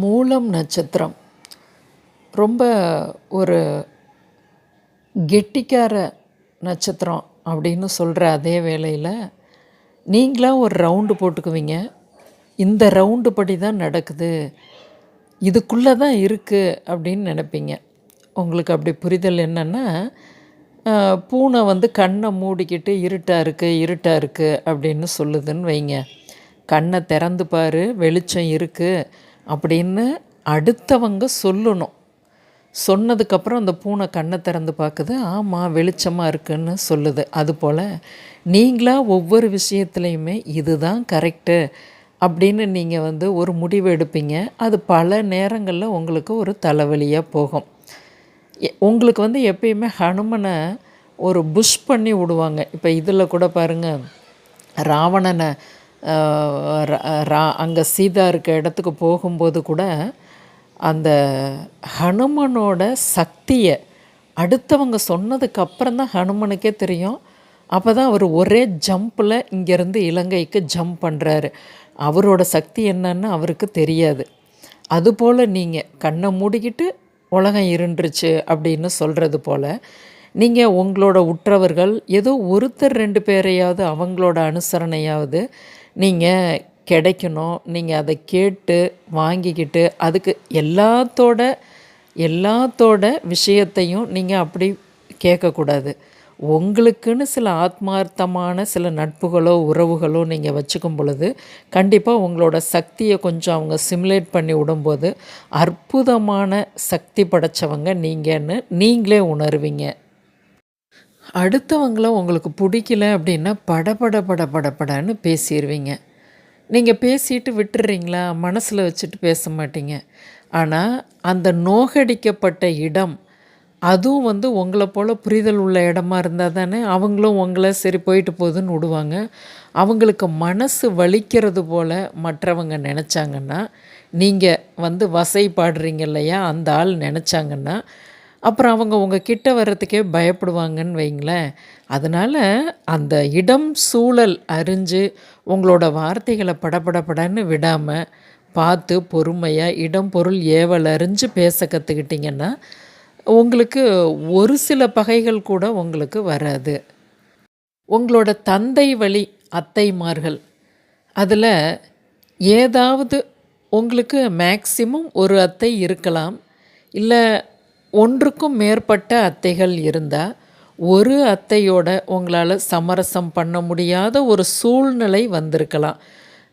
மூலம் நட்சத்திரம். ரொம்ப ஒரு கெட்டிக்கார நட்சத்திரம் அப்படின்னு சொல்கிற அதே வேளையில் நீங்களாக ஒரு ரவுண்டு போட்டுக்குவீங்க. இந்த ரவுண்டு படி தான் நடக்குது. இதுக்குள்ளே தான் இருக்குது அப்படின்னு நினைப்பீங்க. உங்களுக்கு அப்படி புரிதல் என்னென்னா பூனை வந்து கண்ணை மூடிக்கிட்டு இருட்டாக இருக்குது இருட்டாக இருக்குது அப்படின்னு சொல்லுதுன்னு வைங்க. கண்ணை திறந்து பாரு வெளிச்சம் இருக்குது அப்படின்னு அடுத்தவங்க சொல்லணும். சொன்னதுக்கப்புறம் அந்த பூனை கண்ணை திறந்து பார்க்குது. ஆமாம் வெளிச்சமாக இருக்குன்னு சொல்லுது. அதுபோல் நீங்களாக ஒவ்வொரு விஷயத்துலையுமே இதுதான் கரெக்டு அப்படின்னு நீங்கள் வந்து ஒரு முடிவு எடுப்பீங்க. அது பல நேரங்களில் உங்களுக்கு ஒரு தலைவலியாக போகும். உங்களுக்கு வந்து எப்பயுமே ஹனுமனை ஒரு புஷ் பண்ணி விடுவாங்க. இப்போ இதில் கூட பாருங்கள் ராவணனை ரா அங்கே சீதா இருக்க இடத்துக்கு போகும்போது கூட அந்த ஹனுமனோட சக்தியை அடுத்தவங்க சொன்னதுக்கு அப்புறம் தான் ஹனுமனுக்கே தெரியும். அப்போ தான் அவர் ஒரே ஜம்பில் இங்கேருந்து இலங்கைக்கு ஜம்ப் பண்ணுறாரு அவரோட சக்தி என்னன்னு அவருக்கு தெரியாது. அதுபோல் நீங்கள் கண்ணை மூடிக்கிட்டு உலகம் இருண்டுருச்சு அப்படின்னு சொல்கிறது போல் நீங்கள் உங்களோட உற்றவர்கள் ஏதோ ஒருத்தர் ரெண்டு பேரையாவது அவங்களோட அனுசரணையாவது நீங்கள் கிடைக்கணும். நீங்கள் அதை கேட்டு வாங்கிக்கிட்டு அதுக்கு எல்லாத்தோட எல்லாத்தோட விஷயத்தையும் நீங்கள் அப்படி கேட்கக்கூடாது. உங்களுக்குன்னு சில ஆத்மார்த்தமான சில நட்புகளோ உறவுகளோ நீங்கள் வச்சுக்கும் பொழுது கண்டிப்பாக உங்களோட சக்தியை கொஞ்சம் அவங்க சிமுலேட் பண்ணி விடும்போது அற்புதமான சக்தி படைத்தவங்க நீங்கன்னு நீங்களே உணர்வீங்க. அடுத்தவங்கள உங்களுக்கு பிடிக்கல அப்படின்னா படபட பட படப்படன்னு பேசிடுவீங்க நீங்கள் பேசிட்டு விட்டுறீங்களா? மனசில் வச்சுட்டு பேச மாட்டீங்க. ஆனால் அந்த நோகடிக்கப்பட்ட இடம் அதுவும் வந்து உங்களை போல் புரிதல் உள்ள இடமா இருந்தால் தானே அவங்களும் உங்களை சரி போயிட்டு போகுதுன்னு விடுவாங்க. அவங்களுக்கு மனசு வலிக்கிறது போல் மற்றவங்க நினச்சாங்கன்னா நீங்கள் வந்து வசை பாடுறீங்க இல்லையா? அந்த ஆள் நினச்சாங்கன்னா அப்புறம் அவங்க உங்கள் கிட்ட வர்றதுக்கே பயப்படுவாங்கன்னு வைங்களேன். அதனால் அந்த இடம் சூழல் அறிஞ்சு உங்களோட வார்த்தைகளை படப்படப்படன்னு விடாமல் பார்த்து பொறுமையாக இடம் பொருள் ஏவல் அறிஞ்சு பேச கற்றுக்கிட்டிங்கன்னா உங்களுக்கு ஒரு சில பகைகள் கூட உங்களுக்கு வராது. உங்களோட தந்தை வழி அத்தைமார்கள் அதில் ஏதாவது உங்களுக்கு மேக்சிமம் ஒரு அத்தை இருக்கலாம். இல்லை ஒன்றுக்கும் மேற்பட்ட அத்தைகள் இருந்தால் ஒரு அத்தையோட உங்களால் சமரசம் பண்ண முடியாத ஒரு சூழ்நிலை வந்திருக்கலாம்.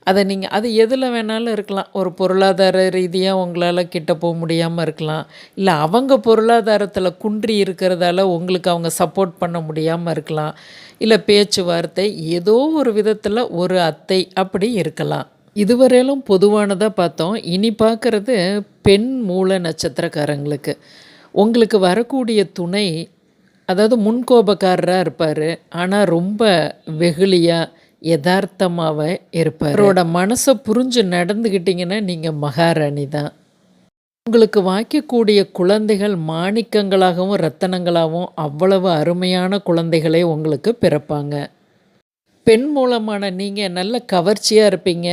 அதை நீங்கள் அது எதில் வேணாலும் இருக்கலாம். ஒரு பொருளாதார ரீதியாக உங்களால் கிட்ட போக முடியாமல் இருக்கலாம். இல்லை அவங்க பொருளாதாரத்தில் குன்றி இருக்கிறதால உங்களுக்கு அவங்க சப்போர்ட் பண்ண முடியாமல் இருக்கலாம். இல்லை பேச்சுவார்த்தை ஏதோ ஒரு விதத்தில் ஒரு அத்தை அப்படி இருக்கலாம். இதுவரையிலும் பொதுவானதாக பார்த்தோம். இனி பார்க்குறது பெண் மூல நட்சத்திரக்காரங்களுக்கு. உங்களுக்கு வரக்கூடிய துணை அதாவது முன்கோபக்காரராக இருப்பார் ஆனால் ரொம்ப வெகுளியாக யதார்த்தமாகவே இருப்பார். அவரோட மனசை புரிஞ்சு நடந்துக்கிட்டிங்கன்னா நீங்கள் மகாராணி தான். உங்களுக்கு வாய்க்கக்கூடிய குழந்தைகள் மாணிக்கங்களாகவும் ரத்தனங்களாகவும் அவ்வளவு அருமையான குழந்தைகளே உங்களுக்கு பிறப்பாங்க. பெண் மூலமான நீங்கள் நல்ல கவர்ச்சியாக இருப்பீங்க.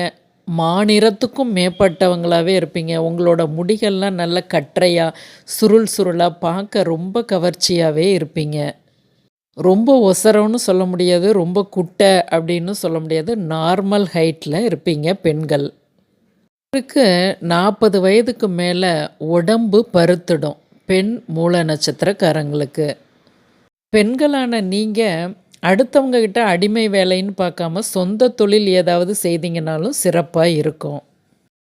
மாநிறத்துக்கும் மேற்பட்டவங்களாகவே இருப்பீங்க. உங்களோட முடிகள்லாம் நல்ல கற்றையாக சுருள் சுருளாக பார்க்க ரொம்ப கவர்ச்சியாகவே இருப்பீங்க. ரொம்ப ஒசரம்னு சொல்ல முடியாது ரொம்ப குட்டை அப்படின்னு சொல்ல முடியாது நார்மல் ஹைட்டில் இருப்பீங்க பெண்கள். இவருக்கு நாற்பது வயதுக்கு மேலே உடம்பு பருத்திடும் பெண் மூல நட்சத்திரக்காரங்களுக்கு. பெண்களான நீங்கள் அடுத்தவங்கக்கிட்ட அடிமை வேலைன்னு பார்க்காம சொந்த தொழில் ஏதாவது செய்தீங்கனாலும் சிறப்பாக இருக்கும்.